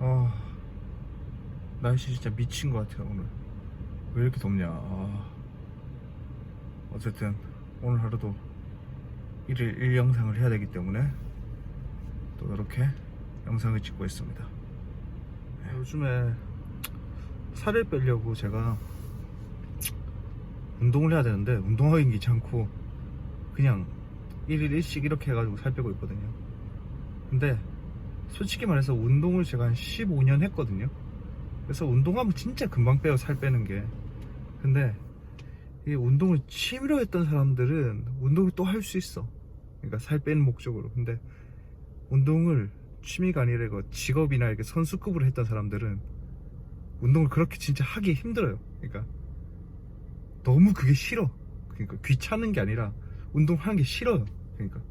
아 날씨 진짜 미친 것 같아요 오늘. 왜 이렇게 덥냐? 아, 어쨌든 오늘 하루도 일일 일 영상을 해야 되기 때문에 또 이렇게 영상을 찍고 있습니다. 네, 요즘에 살을 빼려고 제가 운동을 해야 되는데 운동하기 귀찮고 그냥 일일 일식 이렇게 해가지고 살 빼고 있거든요. 근데 솔직히 말해서 운동을 제가 한 15년 했거든요. 그래서 운동하면 진짜 금방 빼요, 살 빼는 게. 근데 이 운동을 취미로 했던 사람들은 운동을 또 할 수 있어. 그러니까 살 빼는 목적으로. 근데 운동을 취미가 아니라 이거 직업이나 이렇게 선수급으로 했던 사람들은 운동을 그렇게 진짜 하기 힘들어요. 그러니까 너무 그게 싫어. 그러니까 귀찮은 게 아니라 운동하는 게 싫어요. 그러니까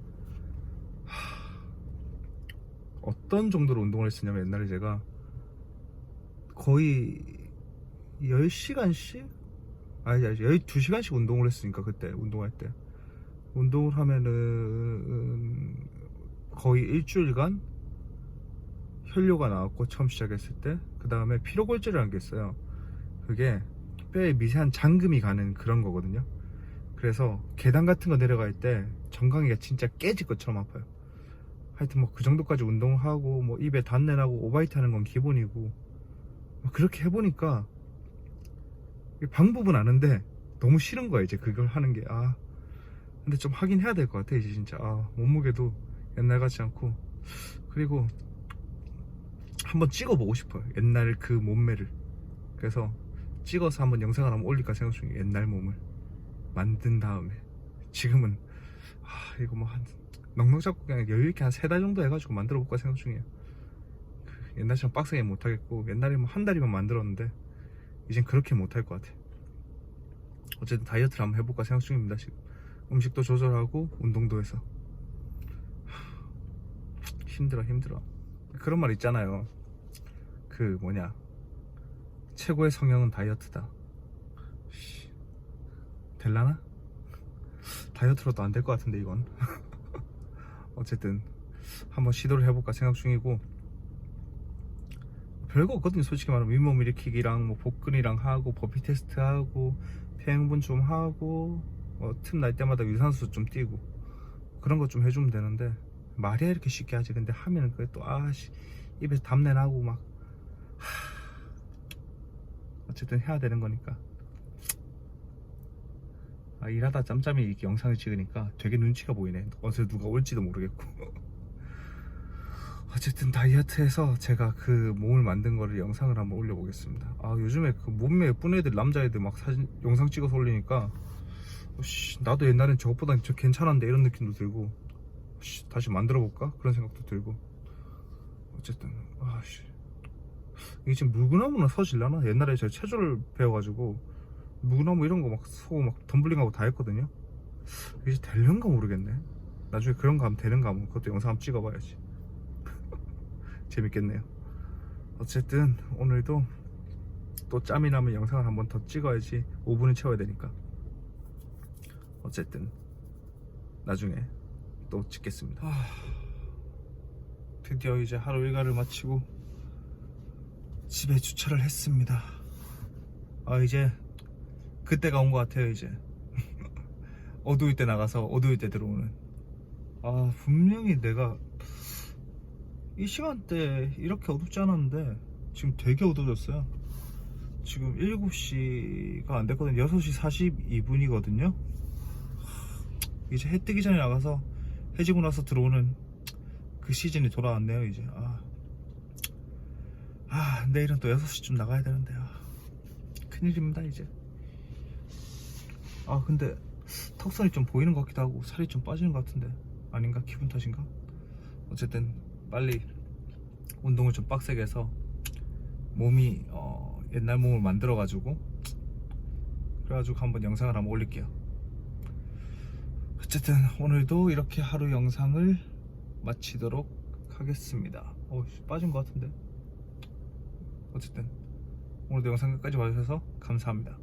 어떤 정도로 운동을 했었냐면 옛날에 제가 거의 10시간씩? 아니, 아니 12시간씩 운동을 했으니까 그때 운동할 때. 운동을 하면은 거의 일주일간 혈뇨가 나왔고 처음 시작했을 때 그 다음에 피로골절이라는 게 있어요. 그게 뼈에 미세한 잠금이 가는 그런 거거든요. 그래서 계단 같은 거 내려갈 때 정강이가 진짜 깨질 것처럼 아파요 하여튼 뭐 그 정도까지 운동하고 뭐 입에 단내 나고 오바이트 하는 건 기본이고 뭐 그렇게 해보니까 방법은 아는데 너무 싫은 거야 이제 그걸 하는 게. 아 근데 좀 하긴 해야 될 것 같아 이제 진짜. 아 몸무게도 옛날 같지 않고. 그리고 한번 찍어보고 싶어요 옛날 그 몸매를. 그래서 찍어서 한번 영상을 한번 올릴까 생각 중이에요 옛날 몸을. 만든 다음에. 지금은 아 이거 뭐 한 넉넉 잡고 그냥 여유있게 한 세 달 정도 해가지고 만들어 볼까 생각 중이에요. 그 옛날처럼 빡세게 못하겠고 옛날에 뭐 한 달이면 만들었는데 이젠 그렇게 못할 것 같아. 어쨌든 다이어트를 한번 해볼까 생각 중입니다 지금. 음식도 조절하고 운동도 해서. 하, 힘들어 힘들어. 그런 말 있잖아요. 그 뭐냐. 최고의 성형은 다이어트다. 씨, 될라나? 다이어트로도 안 될 것 같은데 이건 어쨌든 한번 시도를 해볼까 생각 중이고. 별거 없거든요 솔직히 말하면. 윗몸 일으키기랑 뭐 복근이랑 하고 버피 테스트 하고 폐행분 좀 하고 뭐 틈날 때마다 유산소 좀 뛰고 그런 거좀 해주면 되는데 말이야 이렇게 쉽게 하지. 근데 하면은 그게 또 아씨 입에서 담내 나고 막 하... 어쨌든 해야 되는 거니까 아, 일하다 짬짬이 이렇게 영상을 찍으니까 되게 눈치가 보이네. 어디서 누가 올지도 모르겠고. 어쨌든 다이어트해서 제가 그 몸을 만든 거를 영상을 한번 올려보겠습니다. 아, 요즘에 그 몸매 예쁜 애들, 남자애들 막 사진, 영상 찍어서 올리니까, 어, 씨, 나도 옛날엔 저것보다 저 괜찮았는데 이런 느낌도 들고, 씨, 다시 만들어볼까? 그런 생각도 들고. 어쨌든, 아, 씨. 이게 지금 물구나무나 서질라나? 옛날에 제가 체조를 배워가지고, 무나무 이런 거막 쏘고 막 덤블링하고 다 했거든요. 이제 될런가 모르겠네. 나중에 그런 거 하면 되는가 하면 그것도 영상 한번 찍어봐야지. 재밌겠네요. 어쨌든 오늘도 또 짬이 나면 영상을 한번 더 찍어야지 5분을 채워야 되니까. 어쨌든 나중에 또 찍겠습니다. 아, 드디어 이제 하루 일과를 마치고 집에 주차를 했습니다. 아 이제 그때가 온 것 같아요 이제. 어두울 때 나가서 어두울 때 들어오는. 아 분명히 내가 이 시간대 이렇게 어둡지 않았는데 지금 되게 어두워졌어요. 지금 7시가 안 됐거든요. 6시 42분이거든요. 이제 해 뜨기 전에 나가서 해 지고 나서 들어오는 그 시즌이 돌아왔네요 이제. 아, 아 내일은 또 6시쯤 나가야 되는데 아, 큰일입니다 이제 아 근데 턱살이 좀 보이는 것 같기도 하고 살이 좀 빠지는 것 같은데 아닌가? 기분 탓인가? 어쨌든 빨리 운동을 좀 빡세게 해서 몸이 어, 옛날 몸을 만들어 가지고 그래가지고 한번 영상을 한번 올릴게요. 어쨌든 오늘도 이렇게 하루 영상을 마치도록 하겠습니다. 어 빠진 것 같은데? 어쨌든 오늘도 영상 끝까지 봐주셔서 감사합니다